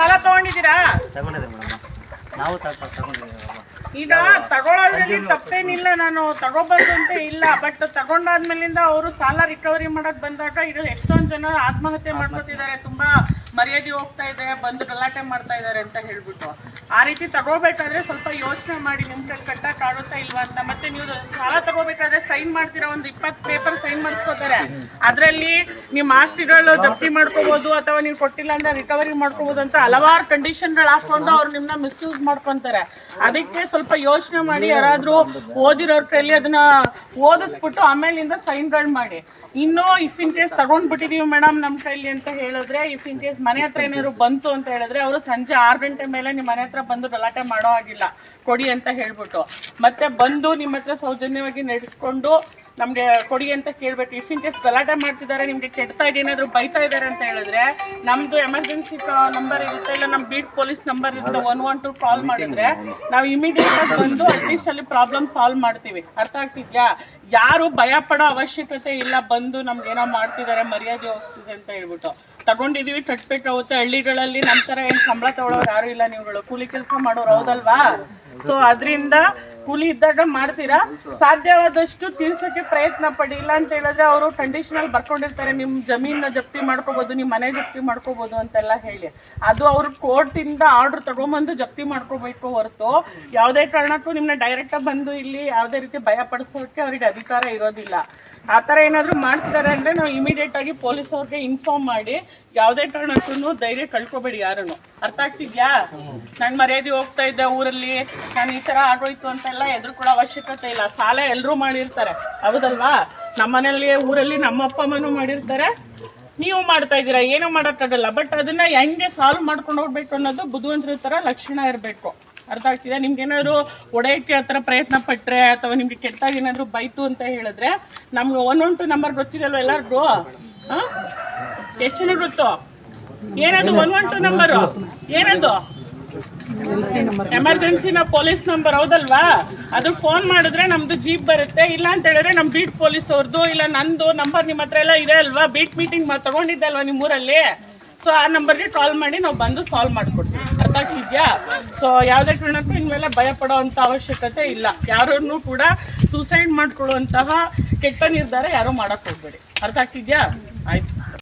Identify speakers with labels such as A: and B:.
A: ತಗೊಂಡಿದ್ದೀರಾ?
B: ತಗೊಂಡಿದ್ದೆ ಮೇಡಮ್. ನಾವು ತಗೊಂಡಿದ್ದೀವಿ
A: ಈಗ ತಗೊಳ್ಳೋದ್ರಲ್ಲಿ ತಪ್ಪೇನಿಲ್ಲ ನಾನು. ತಗೋಬಾರ್ದು ಅಂತ ಇಲ್ಲ. ಬಟ್ ತಗೊಂಡಾದ್ಮೇಲಿಂದ ಅವರು ಸಾಲ ರಿಕವರಿ ಮಾಡಕ್ ಬಂದಾಗ ಇದು ಎಷ್ಟೊಂದ್ ಜನ ಆತ್ಮಹತ್ಯೆ ಮಾಡ್ಕೊತಿದ್ದಾರೆ. ತುಂಬಾ ಮರ್ಯಾದೆ ಹೋಗ್ತಾ ಇದೆ, ಬಂದು ಗಲಾಟೆ ಮಾಡ್ತಾ ಇದ್ದಾರೆ ಅಂತ ಹೇಳ್ಬಿಟ್ಟು. ಆ ರೀತಿ ತಗೋಬೇಕಾದ್ರೆ ಸ್ವಲ್ಪ ಯೋಚನೆ ಮಾಡಿ, ನಿಮ್ ಕೈಲಿ ಕಟ್ಟಕ್ ಆಗುತ್ತಾ ಇಲ್ವಾ ಅಂತ. ಮತ್ತೆ ನೀವು ಸಾಲ ತಗೋಬೇಕಾದ್ರೆ ಸೈನ್ ಮಾಡ್ತೀರಾ? ಒಂದು ಇಪ್ಪತ್ತು ಪೇಪರ್ ಸೈನ್ ಮಾಡಿಸ್ಕೋತಾರೆ. ಅದರಲ್ಲಿ ನಿಮ್ಮ ಆಸ್ತಿಗಳು ಜಪ್ತಿ ಮಾಡ್ಕೋಬಹುದು ಅಥವಾ ನೀವು ಕೊಟ್ಟಿಲ್ಲ ಅಂದ್ರೆ ರಿಕವರಿ ಮಾಡ್ಕೋಬಹುದು ಅಂತ ಹಲವಾರು ಕಂಡೀಷನ್ಗಳು ಹಾಕೊಂಡು ಅವ್ರು ನಿಮ್ನ ಮಿಸ್ಯೂಸ್ ಮಾಡ್ಕೊಂತಾರೆ. ಅದಕ್ಕೆ ಸ್ವಲ್ಪ ಯೋಚನೆ ಮಾಡಿ ಯಾರಾದ್ರೂ ಓದಿರೋರ್ ಕೈಲಿ ಅದನ್ನ ಓದಿಸ್ಬಿಟ್ಟು ಆಮೇಲಿಂದ ಸೈನ್ಗಳು ಮಾಡಿ. ಇನ್ನು ಇಫ್ ಇನ್ ಕೇಸ್ ತಗೊಂಡ್ಬಿಟ್ಟಿದೀವಿ ಮೇಡಮ್ ನಮ್ಮ ಕೈಲಿ ಅಂತ ಹೇಳಿದ್ರೆ ಇಫ್ ಇನ್ ಕೇಸ್ ಮನೆ ಹತ್ರ ಏನಾದ್ರು ಬಂತು ಅಂತ ಹೇಳಿದ್ರೆ, ಅವರು ಸಂಜೆ ಆರು ಗಂಟೆ ಮೇಲೆ ನಿಮ್ಮ ಮನೆ ಹತ್ರ ಬಂದು ಗಲಾಟೆ ಮಾಡೋ ಆಗಿಲ್ಲ ಕೊಡಿ ಅಂತ ಹೇಳ್ಬಿಟ್ಟು. ಮತ್ತೆ ಬಂದು ನಿಮ್ಮ ಹತ್ರ ಸೌಜನ್ಯವಾಗಿ ನಡೆಸ್ಕೊಂಡು ನಮ್ಗೆ ಕೊಡಿ ಅಂತ ಕೇಳ್ಬೇಕು. ಇಫ್ ಇನ್ ಕೇಸ್ ಗಲಾಟೆ ಮಾಡ್ತಿದ್ದಾರೆ ನಿಮ್ಗೆ ಕೆಡ್ತಾ ಇದೆ ಏನಾದ್ರು ಬೈತಾ ಇದ್ದಾರೆ ಅಂತ ಹೇಳಿದ್ರೆ ನಮ್ದು ಎಮರ್ಜೆನ್ಸಿ ನಂಬರ್ ಇರುತ್ತೆ ಇಲ್ಲ ನಮ್ ಬೀಟ್ ಪೊಲೀಸ್ ನಂಬರ್ ಇರುತ್ತೆ ಒನ್ ಒನ್ ಟು ಕಾಲ್ ಮಾಡಿದ್ರೆ ನಾವು ಇಮಿಡಿಯೇಟ್ ಆಗಿ ಬಂದು ಅಟ್ಲೀಸ್ಟ್ ಅಲ್ಲಿ ಪ್ರಾಬ್ಲಮ್ ಸಾಲ್ವ್ ಮಾಡ್ತೀವಿ. ಅರ್ಥ ಆಗ್ತಿದ್ಯಾ? ಯಾರು ಭಯ ಪಡೋ ಅವಶ್ಯಕತೆ ಇಲ್ಲ ಬಂದು ನಮ್ಗೆ ಏನೋ ಮಾಡ್ತಿದ್ದಾರೆ ಮರ್ಯಾದೆ ಹೋಗ್ತಿದೆ ಅಂತ ಹೇಳ್ಬಿಟ್ಟು. ತಗೊಂಡಿದೀವಿ ಕಟ್ಬೇಕಾಗುತ್ತೆ ಹಳ್ಳಿಗಳಲ್ಲಿ ನಮ್ ತರ ಏನ್ ಸಂಬಳ ತಗೊಳ್ಳೋರು ಯಾರು ಇಲ್ಲ ನೀವುಗಳು. ಕೂಲಿ ಕೆಲಸ ಮಾಡೋರು ಹೌದಲ್ವಾ? ಸೊ ಅದರಿಂದ ಕೂಲಿ ಇದ್ದಾಗ ಮಾಡ್ತೀರಾ? ಸಾಧ್ಯವಾದಷ್ಟು ತೀರ್ಸೋಕೆ ಪ್ರಯತ್ನ ಪಡಿ. ಇಲ್ಲ ಅಂತ ಹೇಳಿದ್ರೆ ಅವರು ಕಂಡೀಷನ್ ಅಲ್ಲಿ ಬರ್ಕೊಂಡಿರ್ತಾರೆ. ನಿಮ್ ಜಮೀನ ಜಪ್ತಿ ಮಾಡ್ಕೋಬಹುದು ನಿಮ್ ಮನೆ ಜಪ್ತಿ ಮಾಡ್ಕೋಬಹುದು ಅಂತೆಲ್ಲ ಹೇಳಿ. ಅದು ಅವ್ರು ಕೋರ್ಟ್ ಇಂದ ಆರ್ಡರ್ ತಗೊಂಬಂದು ಜಪ್ತಿ ಮಾಡ್ಕೋಬೇಕು ಹೊರತು ಯಾವುದೇ ಕಾರಣಕ್ಕೂ ನಿಮ್ನ ಡೈರೆಕ್ಟ್ ಆಗಿ ಬಂದು ಇಲ್ಲಿ ಯಾವುದೇ ರೀತಿ ಭಯ ಪಡಿಸೋಕೆ ಅವ್ರಿಗೆ ಅಧಿಕಾರ ಇರೋದಿಲ್ಲ. ಆ ಥರ ಏನಾದರೂ ಮಾಡ್ತಿದ್ದಾರೆ ಅಂದರೆ ನಾವು ಇಮಿಡಿಯೇಟ್ ಆಗಿ ಪೊಲೀಸ್ ಅವ್ರಿಗೆ ಇನ್ಫಾರ್ಮ್ ಮಾಡಿ, ಯಾವುದೇ ಕಾರಣಕ್ಕೂ ಧೈರ್ಯ ಕಳ್ಕೊಬೇಡಿ ಯಾರನ್ನು ಅರ್ಥ ಆಗ್ತಿದ್ಯಾ? ನಾನು ಮರ್ಯಾದೆ ಹೋಗ್ತಾ ಇದ್ದೆ ಊರಲ್ಲಿ, ನಾನು ಈ ಥರ ಆಗೋಯ್ತು ಅಂತೆಲ್ಲ ಎದುರು ಕೂಡ ಅವಶ್ಯಕತೆ ಇಲ್ಲ. ಸಾಲ ಎಲ್ಲರೂ ಮಾಡಿರ್ತಾರೆ. ಹೌದಲ್ವಾ? ನಮ್ಮನೇಲಿ ಊರಲ್ಲಿ ನಮ್ಮ ಅಪ್ಪ ಅಮ್ಮನೂ ಮಾಡಿರ್ತಾರೆ. ನೀವು ಮಾಡ್ತಾ ಇದ್ದೀರಾ? ಏನೂ ಮಾಡೋಕ್ಕಾಗಲ್ಲ. ಬಟ್ ಅದನ್ನು ಹೆಂಗೆ ಸಾಲ್ವ್ ಮಾಡ್ಕೊಂಡು ಹೋಗ್ಬೇಕು ಅನ್ನೋದು ಬುದ್ಧಿವಂತರ ಥರ ಲಕ್ಷಣ ಇರಬೇಕು. ಅರ್ಥ ಆಗ್ತಿದೆ? ನಿಮ್ಗೆ ಏನಾದ್ರು ಒಡೆಯಕ್ಕೆ ಹತ್ರ ಪ್ರಯತ್ನ ಪಟ್ರೆ ಅಥವಾ ನಿಮ್ಗೆ ಕೆಟ್ಟಾಗ ಏನಾದ್ರು ಬೈತು ಅಂತ ಹೇಳಿದ್ರೆ ನಮ್ಗೆ ಒನ್ ಒನ್ ಟು ನಂಬರ್ ಗೊತ್ತಿದಲ್ವ ಎಲ್ಲರಿಗೂ? ಎಷ್ಟು ಜನ ಗೊತ್ತು? ಏನದು ಒನ್ ಒನ್ ಟು ನಂಬರು ಏನದು ಎಮರ್ಜೆನ್ಸಿನ ಪೊಲೀಸ್ ನಂಬರ್ ಹೌದಲ್ವಾ? ಅದು ಫೋನ್ ಮಾಡಿದ್ರೆ ನಮ್ದು ಜೀಪ್ ಬರುತ್ತೆ. ಇಲ್ಲ ಅಂತ ಹೇಳಿದ್ರೆ ನಮ್ ಬೀಟ್ ಪೊಲೀಸ್ ಅವ್ರದ್ದು ಇಲ್ಲ ನಂದು ನಂಬರ್ ನಿಮ್ಮ ಹತ್ರ ಎಲ್ಲ ಇದೆ ಅಲ್ವಾ? ಬೀಟ್ ಮೀಟಿಂಗ್ ತಗೊಂಡಿದ್ದೆ ಅಲ್ವಾ ನಿಮ್ಮ ಊರಲ್ಲಿ ಸೊ ಆ ನಂಬರ್ಗೆ ಕಾಲ್ ಮಾಡಿ ನಾವು ಬಂದು ಸಾಲ್ವ್ ಮಾಡ್ಕೊಡ್ತೀವಿ. ಅರ್ಥ ಆಗ್ತಿದ್ಯಾ? ಸೊ ಯಾವುದೇ ಕಾರಣಕ್ಕೂ ಇನ್ಮೇಲೆ ಭಯ ಪಡೋವಂಥ ಅವಶ್ಯಕತೆ ಇಲ್ಲ. ಯಾರನ್ನು ಕೂಡ ಸೂಸೈಡ್ ಮಾಡ್ಕೊಳ್ಳುವಂತಹ ಕೆಟ್ಟ ನಿರ್ಧಾರ ಯಾರೂ ಮಾಡಕ್ ಹೋಗ್ಬೇಡಿ. ಅರ್ಥ ಆಗ್ತಿದ್ಯಾ? ಆಯ್ತು.